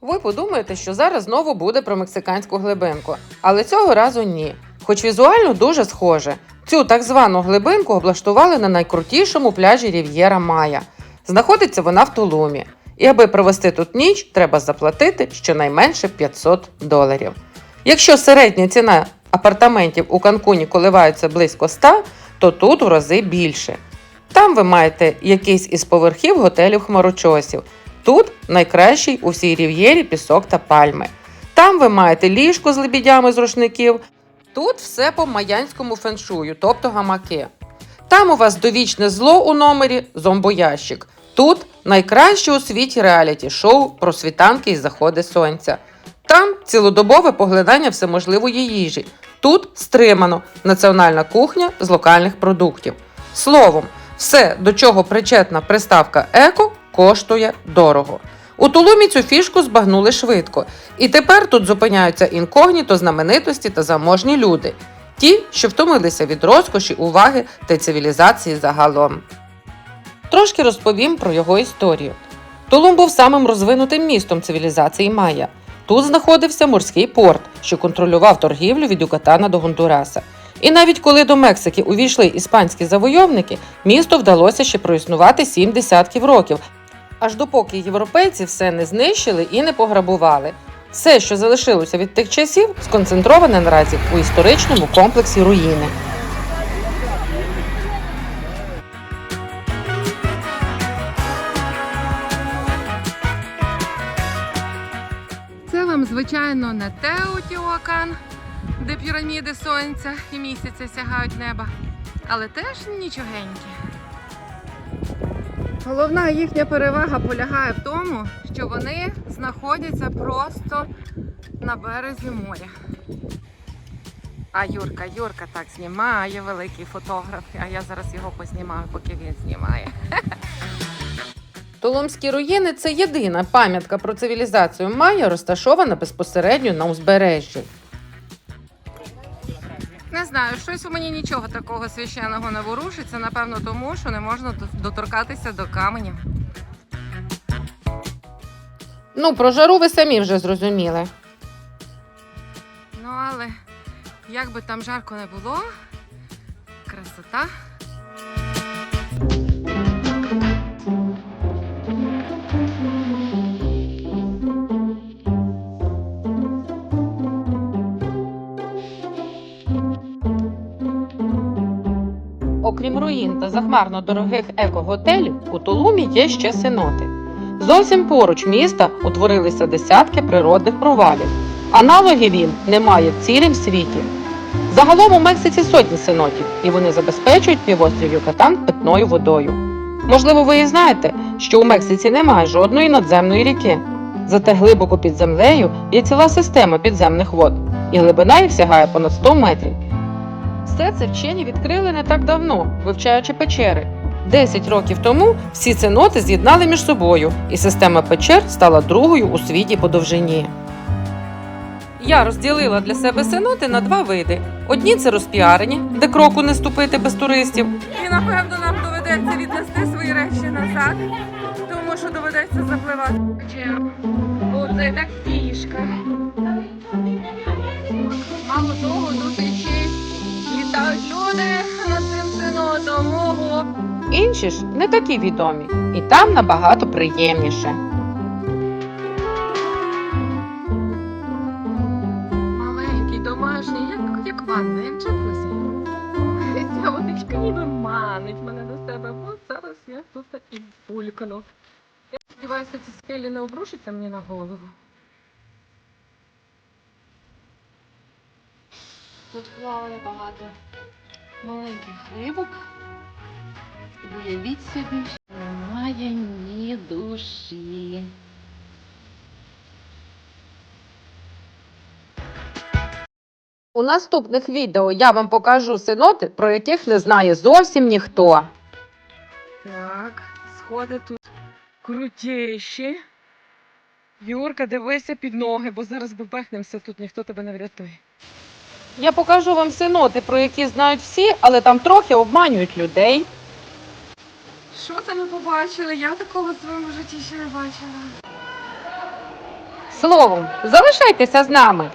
Ви подумаєте, що зараз знову буде про мексиканську глибинку, але цього разу ні. Хоч візуально дуже схоже. Цю так звану глибинку облаштували на найкрутішому пляжі Рів'єра Майя. Знаходиться вона в Тулумі. І аби провести тут ніч, треба заплатити щонайменше 500 доларів. Якщо середня ціна апартаментів у Канкуні коливається близько 100, то тут у рази більше. Там ви маєте якийсь із поверхів готелів хмарочосів. Тут найкращий у всій рів'єрі пісок та пальми. Там ви маєте ліжко з лебідями з рушників. Тут все по майянському феншую, тобто гамаки. Там у вас довічне зло у номері зомбоящик. Тут найкраще у світі реаліті-шоу про світанки і заходи сонця. Там цілодобове поглинання всеможливої їжі. Тут стримано національна кухня з локальних продуктів. Словом, все, до чого причетна приставка еко, коштує дорого. У Тулумі цю фішку збагнули швидко, і тепер тут зупиняються інкогніто знаменитості та заможні люди, ті, що втомилися від розкоші, уваги та цивілізації загалом. Трошки розповім про його історію. Тулум був самим розвинутим містом цивілізації Майя. Тут знаходився морський порт, що контролював торгівлю від Юкатана до Гондураса. І навіть коли до Мексики увійшли іспанські завойовники, місто вдалося ще проіснувати сім десятків років, аж допоки європейці все не знищили і не пограбували. Все, що залишилося від тих часів, сконцентроване наразі у історичному комплексі руїни. Це вам, звичайно, не Теотіуакан, де піраміди сонця і місяця сягають неба, але теж нічогенькі. Головна їхня перевага полягає в тому, що вони знаходяться просто на березі моря. А Юрка, Юрка так знімає, великий фотограф, а я зараз його познімаю, поки він знімає. Тулумські руїни це єдина пам'ятка про цивілізацію Майя, розташована безпосередньо на узбережжі. Не знаю, щось у мені нічого такого священного не ворушиться, напевно, тому що не можна доторкатися до каменів. Ну, про жару ви самі вже зрозуміли. Ну, але як би там жарко не було, красота. Окрім руїн та захмарно дорогих еко-готелів, у Тулумі є ще сеноти. Зовсім поруч міста утворилися десятки природних провалів. Аналогів їм немає в цілім світі. Загалом у Мексиці сотні сенотів, і вони забезпечують півострів Юкатан питною водою. Можливо, ви і знаєте, що у Мексиці немає жодної надземної ріки. Зате глибоко під землею є ціла система підземних вод, і глибина їх сягає понад 100 метрів. Все це вчені відкрили не так давно, вивчаючи печери. Десять років тому всі ценоти з'єднали між собою, і система печер стала другою у світі по довжині. Я розділила для себе сеноти на два види: одні це розпіарені, де кроку не ступити без туристів. І напевно нам доведеться віднести свої речі назад, тому що доведеться запливати. Оце так фішка. Інші ж не такі відомі, і там набагато приємніше. Маленький, домашній, як, як ванна, як джакузі. Ця водичка ніби манить мене до себе, бо зараз я тут і булькну. Я сподіваюся, ці скелі не обрушаться мені на голову. Тут плаває багато маленьких рибок. Уявіть собі, що немає ні душі. У наступних відео я вам покажу синоти, про яких не знає зовсім ніхто. Так, сходи тут крутіші. Юрка, дивися під ноги, бо зараз бебехнемося, тут ніхто тебе не врятує. Я покажу вам синоти, про які знають всі, але там трохи обманюють людей. Що це ми побачили? Я такого в своєму житті ще не бачила. Словом, залишайтеся з нами.